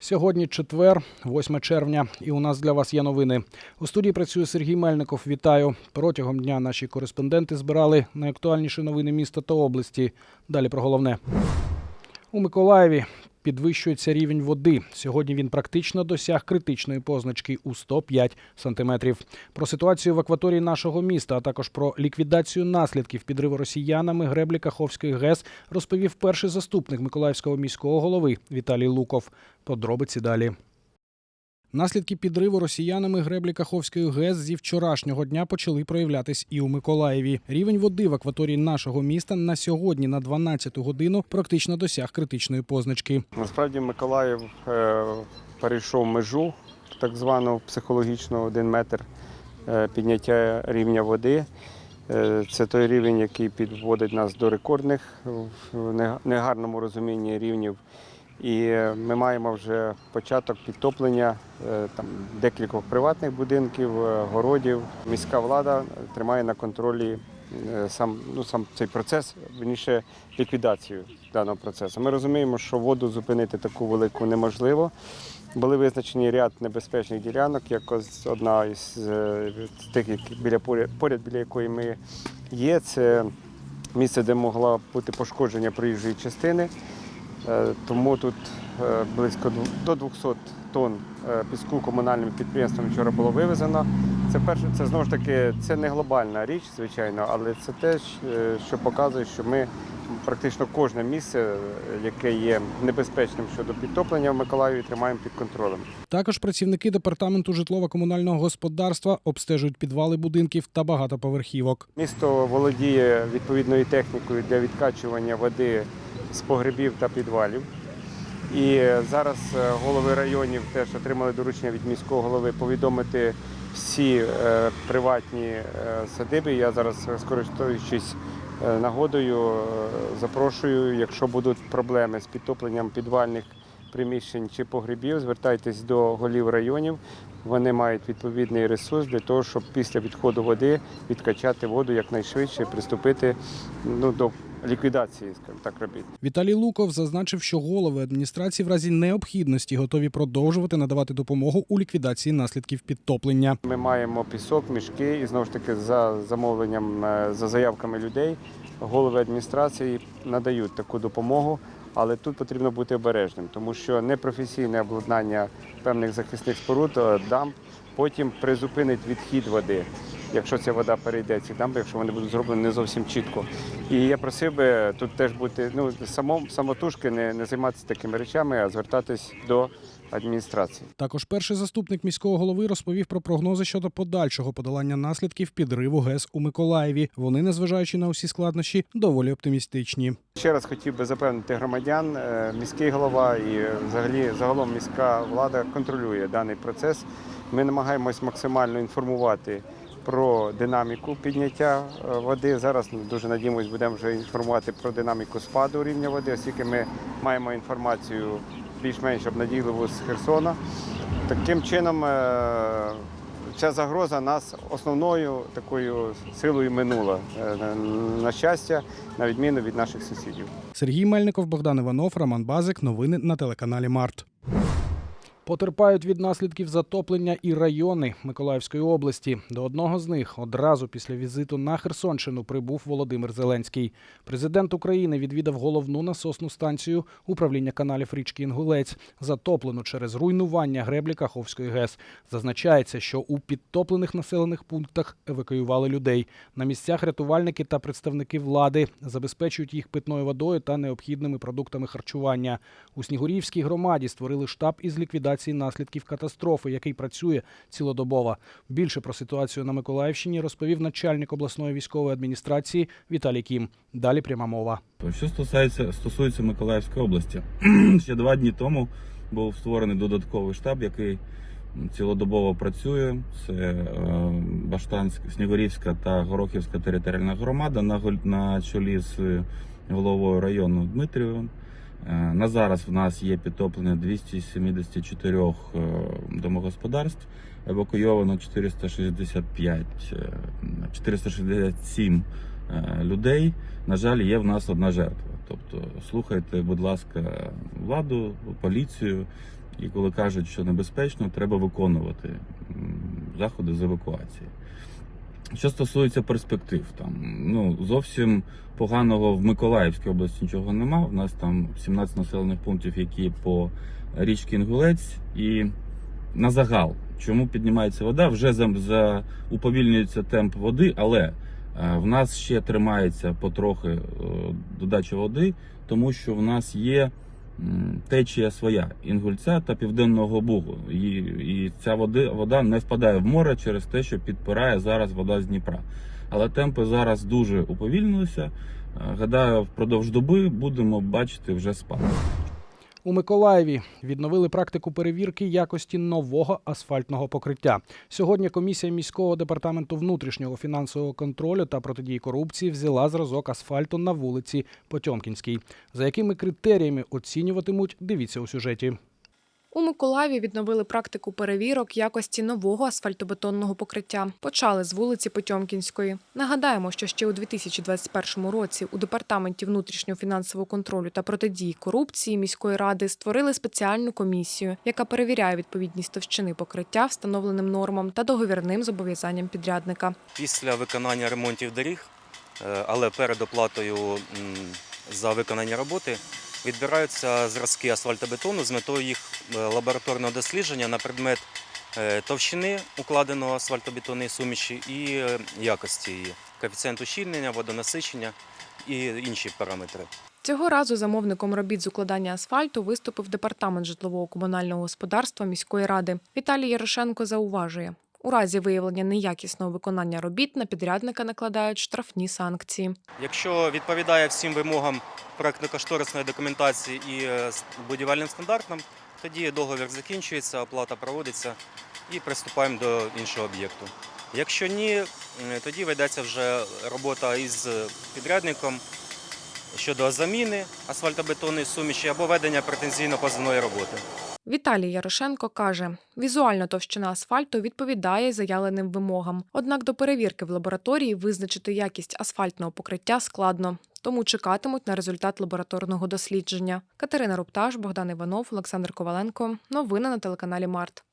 Сьогодні четвер, 8 червня, і у нас для вас є новини. У студії працює Сергій Мельников. Вітаю. Протягом дня наші кореспонденти збирали найактуальніші новини міста та області. Далі про головне. У Миколаєві підвищується рівень води. Сьогодні він практично досяг критичної позначки у 105 сантиметрів. Про ситуацію в акваторії нашого міста, а також про ліквідацію наслідків підриву росіянами греблі Каховської ГЕС розповів перший заступник Миколаївського міського голови Віталій Луков. Подробиці далі. Наслідки підриву росіянами греблі Каховської ГЕС зі вчорашнього дня почали проявлятись і у Миколаєві. Рівень води в акваторії нашого міста на сьогодні на 12-ту годину практично досяг критичної позначки. Насправді Миколаїв е, перейшов межу так звану психологічну один метр е, підняття рівня води. Е, Це той рівень, який підводить нас до рекордних в нега- негарному розумінні рівнів. І е, ми маємо вже початок підтоплення е, там, декількох приватних будинків, е, городів. Міська влада тримає на контролі сам, ну, сам цей процес, верніше ліквідацію даного процесу. Ми розуміємо, що воду зупинити таку велику неможливо. Були визначені ряд небезпечних ділянок, як одна із тих, які біля поряд біля якої ми є. Це місце, де могла бути пошкодження проїжджої частини. Е, Тому тут е, близько до 200 тонн е, піску комунальним підприємством вчора було вивезено. Це перше, це знову ж таки це не глобальна річ, звичайно, але це те, що показує, що ми практично кожне місце, яке є небезпечним щодо підтоплення в Миколаєві, тримаємо під контролем. Також працівники департаменту житлово-комунального господарства обстежують підвали будинків та багатоповерхівок. Місто володіє відповідною технікою для відкачування води з погребів та підвалів. І зараз е, голови районів теж отримали доручення від міського голови повідомити всі е, приватні е, садиби. Я зараз, скористуючись нагодою, запрошую, якщо будуть проблеми з підтопленням підвальних приміщень чи погребів, звертайтесь до голів районів. Вони мають відповідний ресурс для того, щоб після відходу води відкачати воду якнайшвидше, приступити ну, до ліквідації, скажімо так, робіт. Віталій Луков зазначив, що голови адміністрації в разі необхідності готові продовжувати надавати допомогу у ліквідації наслідків підтоплення. Ми маємо пісок, мішки, і знову ж таки за замовленням, е, за заявками людей, голови адміністрації надають таку допомогу. Але тут потрібно бути обережним, тому що непрофесійне обладнання певних захисних споруд, е, дамб, потім призупинить відхід води, якщо ця вода перейде ці дамби, якщо вони будуть зроблені не зовсім чітко. І я просив би тут теж бути ну самом самотужки не, не займатися такими речами, а звертатись до адміністрації. Також перший заступник міського голови розповів про прогнози щодо подальшого подолання наслідків підриву ГЕС у Миколаєві. Вони, незважаючи на усі складнощі, доволі оптимістичні. Ще раз хотів би запевнити громадян, е, міський голова і е, взагалі загалом міська влада контролює даний процес. Ми намагаємось максимально інформувати про динаміку підняття е, води. Зараз ну, дуже надіємось, будемо вже інформувати про динаміку спаду рівня води, оскільки ми маємо інформацію більш-менш обнадійливу з Херсона. Таким чином, е, ця загроза нас основною такою силою минула. е, на- На щастя, на відміну від наших сусідів. Сергій Мельников, Богдан Іванов, Роман Базик. Новини на телеканалі Март. Потерпають від наслідків затоплення і райони Миколаївської області. До одного з них одразу після візиту на Херсонщину прибув Володимир Зеленський. Президент України відвідав головну насосну станцію управління каналів річки Інгулець, затоплену через руйнування греблі Каховської ГЕС. Зазначається, що у підтоплених населених пунктах евакуювали людей. На місцях рятувальники та представники влади забезпечують їх питною водою та необхідними продуктами харчування. У Снігурівській громаді створили штаб із ліквідації наслідків катастрофи, який працює цілодобово. Більше про ситуацію на Миколаївщині розповів начальник обласної військової адміністрації Віталій Кім. Далі пряма мова. Що стосується, стосується Миколаївської області, ще два дні тому був створений додатковий штаб, який цілодобово працює. Це е, Баштанська, Снігурівська та Горохівська територіальна громада на, на чолі з головою району Дмитрієвим. Е, На зараз в нас є підтоплення 274 е, домогосподарств, евакуйовано 465, е, 467 е, людей. На жаль, є в нас одна жертва. Тобто, слухайте, будь ласка, владу, поліцію і коли кажуть, що небезпечно, треба виконувати заходи з евакуації. Що стосується перспектив, там ну зовсім поганого в Миколаївській області нічого нема. У нас там 17 населених пунктів, які по річці Інгулець, і на загал, чому піднімається вода, вже за, за уповільнюється темп води, але е, в нас ще тримається потрохи е, додача води, тому що в нас є течія своя інгульця та південного бугу. І, і ця води, вода не впадає в море через те, що підпирає зараз вода з Дніпра. Але темпи зараз дуже уповільнилися. Е, Гадаю, впродовж доби будемо бачити вже спад. У Миколаєві відновили практику перевірки якості нового асфальтного покриття. Сьогодні комісія міського департаменту внутрішнього фінансового контролю та протидії корупції взяла зразок асфальту на вулиці Потьомкінській. За якими критеріями оцінюватимуть, дивіться у сюжеті. У Миколаєві відновили практику перевірок якості нового асфальтобетонного покриття. Почали з вулиці Потьомкінської. Нагадаємо, що ще у 2021 році у департаменті внутрішнього фінансового контролю та протидії корупції міської ради створили спеціальну комісію, яка перевіряє відповідність товщини покриття встановленим нормам та договірним зобов'язанням підрядника. після виконання ремонтів доріг, е, але перед оплатою за виконання роботи відбираються зразки асфальтобетону з метою їх е, лабораторного дослідження на предмет е, товщини укладеного асфальтобетонної суміші і е, якості її, коефіцієнт ущільнення, водонасичення і інші параметри. Цього разу замовником робіт з укладання асфальту виступив департамент житлового комунального господарства міської ради. Віталій Ярошенко зауважує. У разі виявлення неякісного виконання робіт на підрядника накладають штрафні санкції. Якщо відповідає всім вимогам проектно-кошторисної документації і е, будівельним стандартам, тоді договір закінчується, оплата проводиться і приступаємо до іншого об'єкту. Якщо ні, тоді ведеться вже робота із підрядником щодо заміни асфальтобетонної суміші або ведення претензійно-позовної роботи. Віталій Ярошенко каже, візуальна товщина асфальту відповідає заявленим вимогам. Однак до перевірки в лабораторії визначити якість асфальтного покриття складно. Тому чекатимуть на результат лабораторного дослідження. Катерина Рупташ, Богдан Іванов, Олександр Коваленко. Новини на телеканалі Март.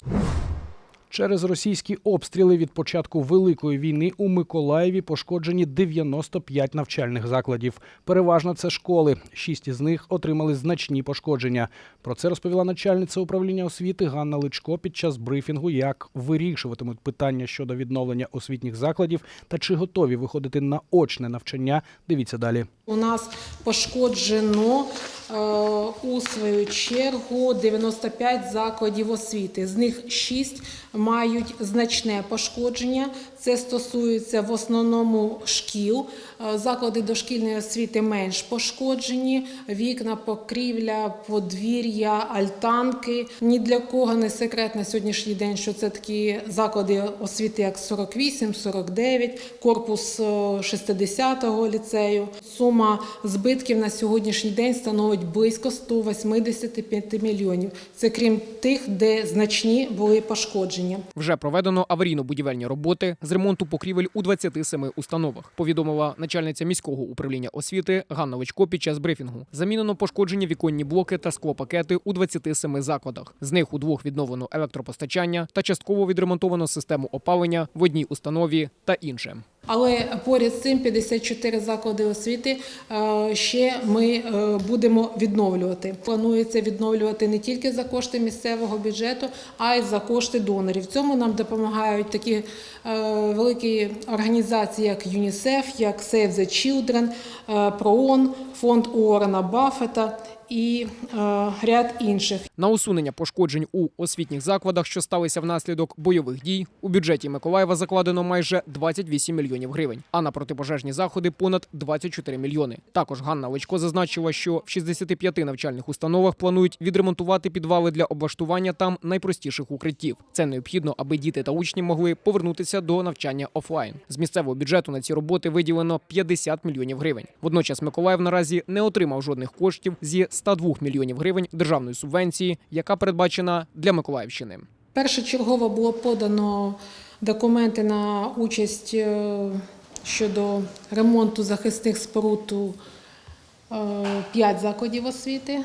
Через російські обстріли від початку великої війни у Миколаєві пошкоджені 95 навчальних закладів. Переважно це школи. Шість із них отримали значні пошкодження. Про це розповіла начальниця управління освіти Ганна Личко під час брифінгу, як вирішуватимуть питання щодо відновлення освітніх закладів та чи готові виходити на очне навчання. Дивіться далі. У нас пошкоджено у свою чергу 95 закладів освіти. З них 6 мають значне пошкодження. Це стосується в основному шкіл. Е, Заклади дошкільної освіти менш пошкоджені. Вікна, покрівля, подвір'я, альтанки. Ні для кого не секрет на сьогоднішній день, що це такі заклади освіти, як 48, 49, корпус е, 60-го ліцею. Сума збитків на сьогоднішній день становить близько 185 мільйонів. Це крім тих, де значні були пошкодження. Вже проведено аварійно-будівельні роботи з ремонту покрівель у 27 установах. Повідомила начальниця міського управління освіти Ганна Вичко під час брифінгу. Замінено пошкоджені віконні блоки та склопакети у 27 закладах. З них у двох відновлено електропостачання та частково відремонтовано систему опалення в одній установі та інше. Але поряд з цим 54 заклади освіти е, ще ми е, будемо відновлювати. Планується відновлювати не тільки за кошти місцевого бюджету, а й за кошти донорів. Цьому нам допомагають такі е, великі організації, як ЮНІСЕФ, як Save the Children, ПРООН, фонд Уоррена Баффета і е, ряд інших. На усунення пошкоджень у освітніх закладах, що сталися внаслідок бойових дій, у бюджеті Миколаєва закладено майже 28 мільйонів гривень, а на протипожежні заходи понад 24 мільйони. Також Ганна Личко зазначила, що в 65 навчальних установах планують відремонтувати підвали для облаштування там найпростіших укриттів. Це необхідно, аби діти та учні могли повернутися до навчання офлайн. З місцевого бюджету на ці роботи виділено 50 мільйонів гривень. Водночас Миколаїв наразі не отримав жодних коштів зі 102 мільйонів гривень державної субвенції, яка передбачена для Миколаївщини. Першочергово було подано документи на участь е, щодо ремонту захисних споруд у е, 5 закладів освіти.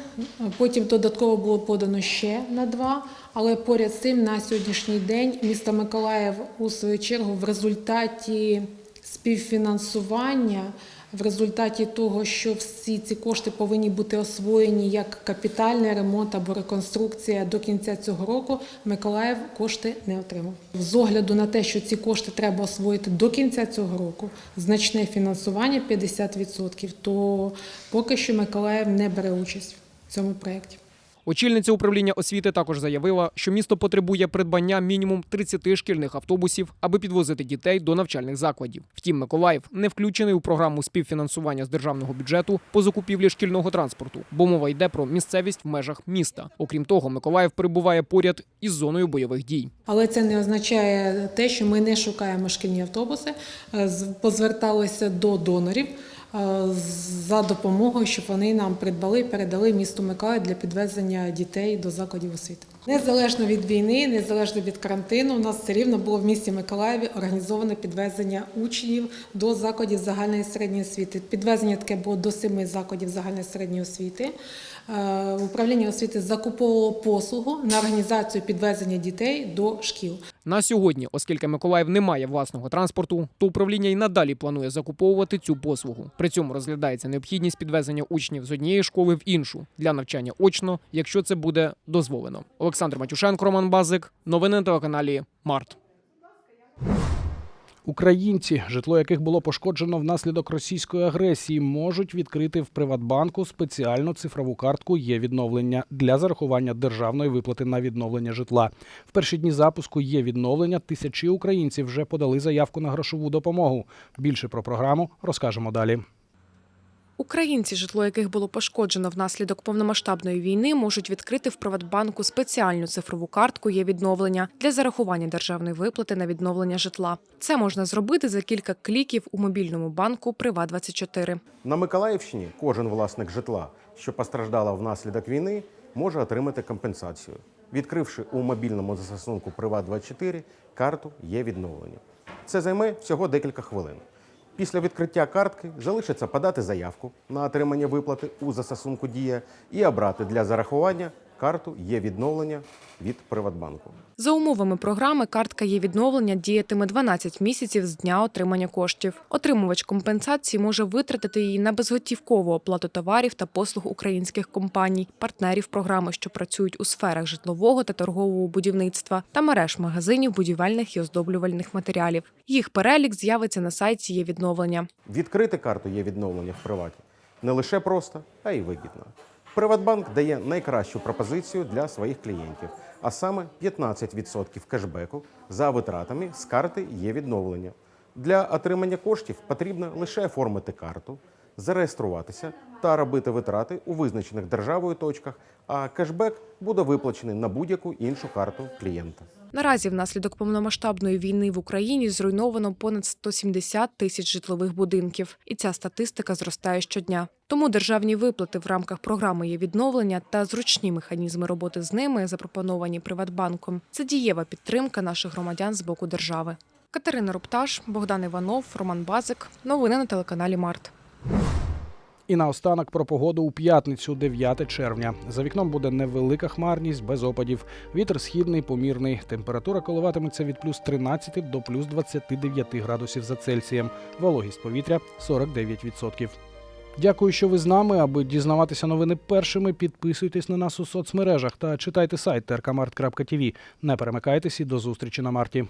Потім додатково було подано ще на два. Але поряд з цим на сьогоднішній день місто Миколаїв у свою чергу в результаті співфінансування, в результаті того, що всі ці кошти повинні бути освоєні як капітальний ремонт або реконструкція до кінця цього року, Миколаїв кошти не отримав. З огляду на те, що ці кошти треба освоїти до кінця цього року, значне фінансування 50%, то поки що Миколаїв не бере участь в цьому проєкті. Очільниця управління освіти також заявила, що місто потребує придбання мінімум 30 шкільних автобусів, аби підвозити дітей до навчальних закладів. Втім, Миколаїв не включений у програму співфінансування з державного бюджету по закупівлі шкільного транспорту, бо мова йде про місцевість в межах міста. Окрім того, Миколаїв перебуває поряд із зоною бойових дій. Але це не означає те, що ми не шукаємо шкільні автобуси. Е, Позверталися до донорів за допомогою, щоб вони нам придбали передали місту Миколаїв для підвезення дітей до закладів освіти. Незалежно від війни, незалежно від карантину, у нас все рівно було в місті Миколаєві організоване підвезення учнів до закладів загальної середньої освіти. Підвезення таке було до семи закладів загальної середньої освіти. Е, Управління освіти закуповувало послугу на організацію підвезення дітей до шкіл. На сьогодні, оскільки Миколаїв не має власного транспорту, то управління й надалі планує закуповувати цю послугу. При цьому розглядається необхідність підвезення учнів з однієї школи в іншу для навчання очно, якщо це буде дозволено. Олександр Матюшенко, Роман Базик. Новини на телеканалі Март. Українці, житло яких було пошкоджено внаслідок російської агресії, можуть відкрити в Приватбанку спеціальну цифрову картку є відновлення для зарахування державної виплати на відновлення житла. В перші дні запуску є відновлення. Тисячі українців вже подали заявку на грошову допомогу. Більше про програму розкажемо далі. Українці, житло яких було пошкоджено внаслідок повномасштабної війни, можуть відкрити в Приватбанку спеціальну цифрову картку є відновлення для зарахування державної виплати на відновлення житла. Це можна зробити за кілька кліків у мобільному банку Приват24. На Миколаївщині кожен власник житла, що постраждала внаслідок війни, може отримати компенсацію, відкривши у мобільному застосунку Приват24 карту є відновлення. Це займе всього декілька хвилин. Після відкриття картки залишиться подати заявку на отримання виплати у застосунку Дія і обрати для зарахування карту є відновлення від Приватбанку. За умовами програми картка є відновлення діятиме 12 місяців з дня отримання коштів. Отримувач компенсації може витратити її на безготівкову оплату товарів та послуг українських компаній, партнерів програми, що працюють у сферах житлового та торгового будівництва та мереж магазинів будівельних і оздоблювальних матеріалів. Їх перелік з'явиться на сайті є відновлення. Відкрити карту є відновлення в приваті не лише просто, а й вигідно. Приватбанк дає найкращу пропозицію для своїх клієнтів, а саме 15% кешбеку за витратами з карти є відновлення. Для отримання коштів потрібно лише оформити карту, зареєструватися та робити витрати у визначених державою точках, а кешбек буде виплачений на будь-яку іншу карту клієнта. Наразі внаслідок повномасштабної війни в Україні зруйновано понад 170 тисяч житлових будинків, і ця статистика зростає щодня. Тому державні виплати в рамках програми є відновлення та зручні механізми роботи з ними, запропоновані Приватбанком. Це дієва підтримка наших громадян з боку держави. Катерина Рупташ, Богдан Іванов, Роман Базик. Новини на телеканалі Март. І наостанок про погоду у п'ятницю, 9 червня. За вікном буде невелика хмарність без опадів. Вітер східний, помірний. Температура коливатиметься від плюс 13 до плюс 29 градусів за Цельсієм. Вологість повітря 49%. Дякую, що ви з нами. Аби дізнаватися новини першими, підписуйтесь на нас у соцмережах та читайте сайт rkmart.tv. Не перемикайтесь і до зустрічі на марті.